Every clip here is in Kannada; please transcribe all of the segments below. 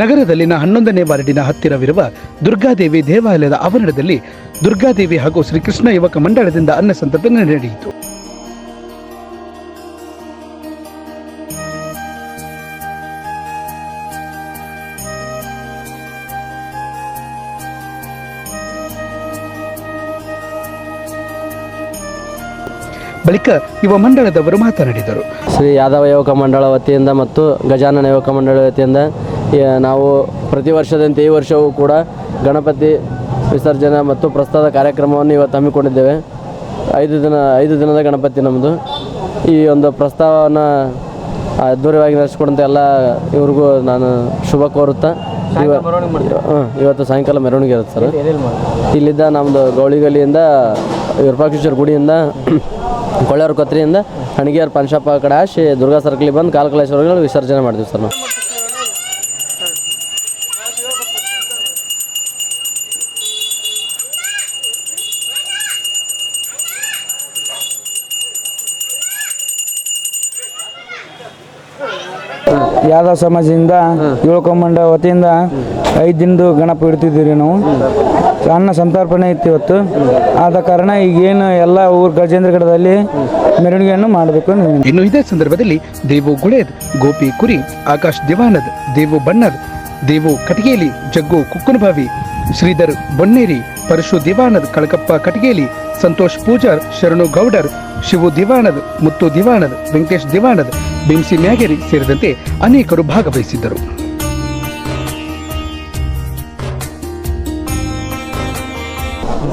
ನಗರದಲ್ಲಿನ ಹನ್ನೊಂದನೇ ವಾರ್ಡಿನ ಹತ್ತಿರವಿರುವ ದುರ್ಗಾದೇವಿ ದೇವಾಲಯದ ಆವರಣದಲ್ಲಿ ದುರ್ಗಾದೇವಿ ಹಾಗೂ ಶ್ರೀಕೃಷ್ಣ ಯುವಕ ಮಂಡಳದಿಂದ ಅನ್ನ ಸಂತರ್ಪಣೆ ನಡೆಯಿತು. ಬಳಿಕ ಯುವ ಮಂಡಳದವರು ಮಾತನಾಡಿದರು. ಶ್ರೀ ಯಾದವ ಯುವಕ ಮಂಡಳ ವತಿಯಿಂದ ಮತ್ತು ಗಜಾನನ ಯುವಕ ಮಂಡಳ ವತಿಯಿಂದ ನಾವು ಪ್ರತಿ ವರ್ಷದಂತೆ ಈ ವರ್ಷವೂ ಕೂಡ ಗಣಪತಿ ವಿಸರ್ಜನೆ ಮತ್ತು ಪ್ರಸ್ತಾದ ಕಾರ್ಯಕ್ರಮವನ್ನು ಇವತ್ತು ಹಮ್ಮಿಕೊಂಡಿದ್ದೇವೆ. ಐದು ದಿನ ಐದು ದಿನದ ಗಣಪತಿ ನಮ್ಮದು ಈ ಒಂದು ಪ್ರಸ್ತಾವವನ್ನು ಅದ್ಧೂರಿಯಾಗಿ ನಡೆಸ್ಕೊಡಂತ ಎಲ್ಲ ಇವ್ರಿಗೂ ನಾನು ಶುಭ ಕೋರುತ್ತಾ. ಇವ- ಇವತ್ತು ಸಾಯಂಕಾಲ ಮೆರವಣಿಗೆ ಇರುತ್ತೆ ಸರ್. ಇಲ್ಲಿದ್ದ ನಮ್ಮದು ಗೌಳಿಗಲಿಯಿಂದ ವಿರೂಪಾಕ್ಷೇಶ್ವರ ಗುಡಿಯಿಂದ ಕೊಳ್ಳೇರು ಕೊತ್ರಿಯಿಂದ ಹಣಗಿಯರ್ ಪಂಚಪ್ಪ ಕಡೆ ಹಾಸಿ ದುರ್ಗಾ ಸರ್ಕಲಿಗೆ ಬಂದು ಕಾಲಕಲೇಶ್ವರ ವಿಸರ್ಜನೆ ಮಾಡ್ತೀವಿ ಸರ್ ನಾವು. ಯಾದವ ಸಮಾಜದಿಂದ ಯುವಕಮಂಡ ವತಿಯಿಂದ ಐದು ದಿನದ ಗಣಪ ಇಡ್ತಿದ್ದೀವಿ ನಾವು. ಅನ್ನ ಸಂತರ್ಪಣೆ ಇತ್ತು ಇವತ್ತು. ಆದ ಕಾರಣ ಈಗೇನು ಎಲ್ಲ ಊರು ಗಜೇಂದ್ರಗಢದಲ್ಲಿ ಮೆರವಣಿಗೆಯನ್ನು ಮಾಡಬೇಕು ಇನ್ನು ಇದೇ ಸಂದರ್ಭದಲ್ಲಿ ದೇವು ಗುಳೇದ್, ಗೋಪಿ ಕುರಿ, ಆಕಾಶ್ ದಿವಾನದ್, ದೇವು ಬಣ್ಣದ್, ದೇವು ಕಟಗೇಲಿ, ಜಗ್ಗು ಕುಕ್ಕನಭಾವಿ, ಶ್ರೀಧರ್ ಬೊನ್ನೇರಿ, ಪರಶು ದಿವಾನದ್, ಕಳಕಪ್ಪ ಕಟಗೇಲಿ, ಸಂತೋಷ್ ಪೂಜಾರ್, ಶರಣು ಗೌಡರ್ ಶಿವು ದಿವಾಣದ, ಮುತ್ತು ದಿವಾಣದ, ವೆಂಕಟೇಶ್ ದಿವಾಣದ ಬಿಂಸಿ ಮ್ಯಾಗೇರಿ ಸೇರಿದಂತೆ ಅನೇಕರು ಭಾಗವಹಿಸಿದ್ದರು.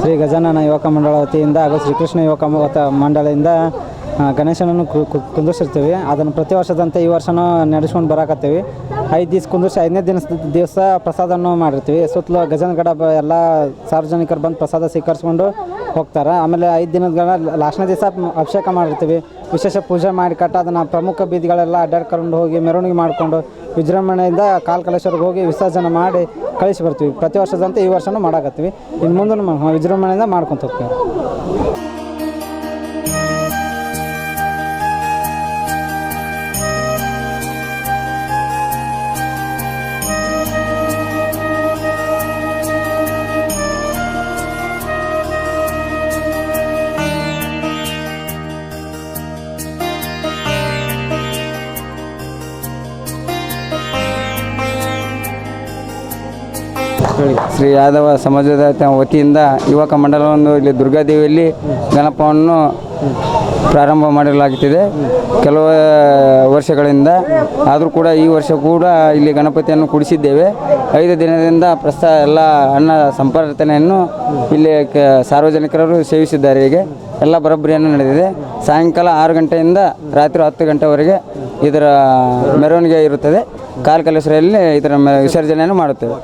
ಶ್ರೀ ಗಜಾನನ ಯುವಕ ಮಂಡಳ ವತಿಯಿಂದ ಹಾಗೂ ಶ್ರೀಕೃಷ್ಣ ಯುವಕ ಮಂಡಳಿಯಿಂದ ಗಣೇಶನನ್ನು ಕುಂದಿರ್ಸಿರ್ತೀವಿ. ಅದನ್ನು ಪ್ರತಿ ವರ್ಷದಂತೆ ಈ ವರ್ಷನೂ ನಡೆಸ್ಕೊಂಡು ಬರಾಕತ್ತೀವಿ. ಐದು ದಿವ್ಸ ಕುಂದಿರ್ಸಿ, ಐದನೇ ದಿನ ದಿವಸ ಪ್ರಸಾದವನ್ನು ಮಾಡಿರ್ತೀವಿ. ಸುತ್ತಲೂ ಗಜನಗಡ ಎಲ್ಲ ಸಾರ್ವಜನಿಕರು ಬಂದು ಪ್ರಸಾದ ಸ್ವೀಕರಿಸ್ಕೊಂಡು ಹೋಗ್ತಾರೆ. ಆಮೇಲೆ ಐದು ದಿನಗಳ ಲಾಸ್ಟ್ನೇ ದಿವಸ ಅಭಿಷೇಕ ಮಾಡಿರ್ತೀವಿ. ವಿಶೇಷ ಪೂಜೆ ಮಾಡಿ ಕಟ್ಟ ಅದನ್ನು ಪ್ರಮುಖ ಬೀದಿಗಳೆಲ್ಲ ಅಡ್ಡಾಡ್ಕೊಂಡು ಹೋಗಿ ಮೆರವಣಿಗೆ ಮಾಡಿಕೊಂಡು ವಿಜೃಂಭಣೆಯಿಂದ ಕಾಲ್ ಕಲೇಶ್ವರಿಗೆ ಹೋಗಿ ವಿಸರ್ಜನೆ ಮಾಡಿ ಕಳಿಸಿ ಬರ್ತೀವಿ ಪ್ರತಿ ವರ್ಷದಂತೆ ಈ ವರ್ಷನೂ ಮಾಡಾಕತ್ತೀವಿ. ಇನ್ನು ಮುಂದೆ ವಿಜೃಂಭಣೆಯಿಂದ ಮಾಡ್ಕೊತ ಹೋಗ್ತೀವಿ. ಶ್ರೀ ಯಾದವ ಸಮಾಜದ ವತಿಯಿಂದ ಯುವಕ ಮಂಡಲವನ್ನು ಇಲ್ಲಿ ದುರ್ಗಾದೇವಿಯಲ್ಲಿ ಗಣಪವನ್ನು ಪ್ರಾರಂಭ ಮಾಡಲಾಗುತ್ತಿದೆ. ಕೆಲವು ವರ್ಷಗಳಿಂದ. ಆದರೂ ಕೂಡ ಈ ವರ್ಷ ಕೂಡ ಇಲ್ಲಿ ಗಣಪತಿಯನ್ನು ಕುಡಿಸಿದ್ದೇವೆ. ಐದು ದಿನದಿಂದ ಪ್ರಸ್ತಾ ಎಲ್ಲ ಅನ್ನ ಸಂಪರ್ತನೆಯನ್ನು ಇಲ್ಲಿ ಸಾರ್ವಜನಿಕರು ಸೇವಿಸಿದ್ದಾರೆ ಹೀಗೆ. ಎಲ್ಲ ಬರೋಬ್ಬರಿಯನ್ನು ನಡೆದಿದೆ. ಸಾಯಂಕಾಲ ಆರು ಗಂಟೆಯಿಂದ ರಾತ್ರಿ ಹತ್ತು ಗಂಟೆವರೆಗೆ ಇದರ ಮೆರವಣಿಗೆ ಇರುತ್ತದೆ. ಕಾಲ್ಕಲೇಶ್ವರಲ್ಲಿ ಇದರ ವಿಸರ್ಜನೆಯನ್ನು ಮಾಡುತ್ತೇವೆ.